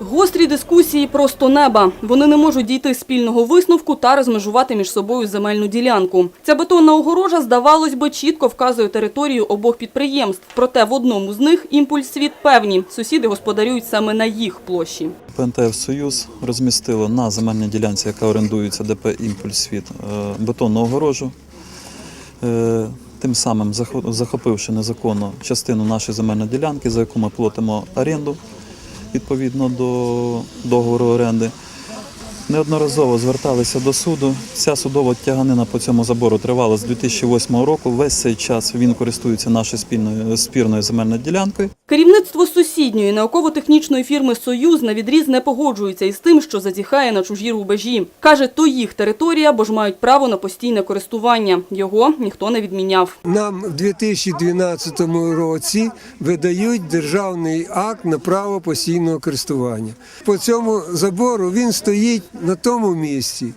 Гострі дискусії просто неба. Вони не можуть дійти спільного висновку та розмежувати між собою земельну ділянку. Ця бетонна огорожа, здавалось би, чітко вказує територію обох підприємств. Проте в одному з них імпульс світ певні. Сусіди господарюють саме на їх площі. ПНТФ Союз розмістило на земельній ділянці, яка орендується ДП Імпульс Світ, е, бетонну огорожу, е, тим самим захо- захопивши незаконно частину нашої земельної ділянки, за яку ми платимо оренду відповідно до договору оренди. Неодноразово зверталися до суду. Вся судова тяганина по цьому забору тривала з 2008 року. Весь цей час він користується нашою спільною спірною земельною ділянкою. Керівництво сусідньої науково-технічної фірми «Союз» на відріз не погоджується із тим, що зазіхає на чужі рубежі. Каже, то їх територія, бо ж мають право на постійне користування. Його ніхто не відміняв. Нам в 2012 році видають державний акт на право постійного користування. По цьому забору він стоїть на тому місці,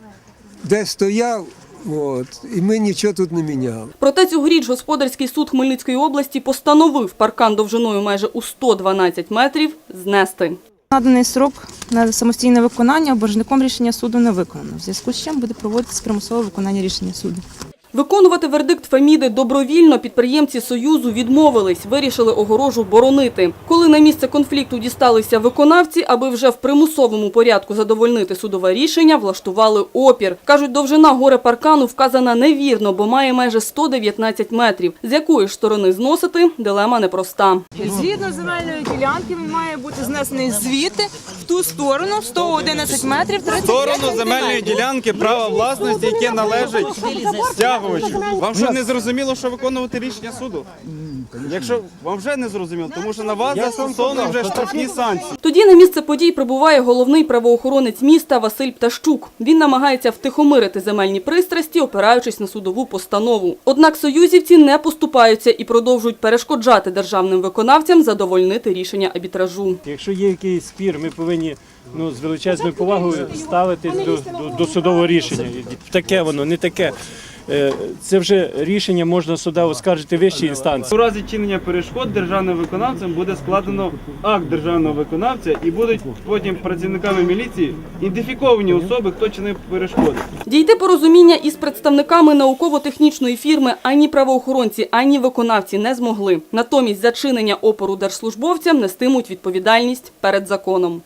де стояв, от, і ми нічого тут не міняли. Проте цьогоріч господарський суд Хмельницької області постановив паркан довжиною майже у 112 метрів знести. Наданий срок на самостійне виконання боржником рішення суду не виконано. В зв'язку з чим буде проводитися примусове виконання рішення суду. Виконувати вердикт Феміди добровільно підприємці Союзу відмовились, вирішили огорожу боронити. Коли на місце конфлікту дісталися виконавці, аби вже в примусовому порядку задовольнити судове рішення, влаштували опір. Кажуть, довжина горе паркану вказана невірно, бо має майже 119 метрів. З якої ж сторони зносити – дилема непроста. Згідно земельної ділянки він має бути знесений звідти в ту сторону 111 метрів 30 сторону земельної ділянки права власності, яке належить стягувачу. Вам що не зрозуміло, що виконувати рішення суду? Якщо вам вже не зрозуміло, тому що на вас застосовані вже штрафні санкції. Тоді на місце подій прибуває головний правоохоронець міста Василь Пташчук. Він намагається втихомирити земельні пристрасті, опираючись на судову постанову. Однак союзівці не поступаються і продовжують перешкоджати державним виконавцям задовольнити рішення арбітражу. Якщо є якийсь спір, ми повинні ну, з величезною повагою ставитись до, до, до судового рішення. Таке воно, не таке. Е, Це вже рішення можна суда оскаржити вищій інстанції. У разі чинення перешкод державним виконавцем буде складено акт державного виконавця і будуть потім працівниками міліції ідентифіковані особи, хто чинив перешкоди. Дійти порозуміння із представниками науково-технічної фірми ані правоохоронці, ані виконавці не змогли. Натомість за чинення опору держслужбовцям нестимуть відповідальність перед законом.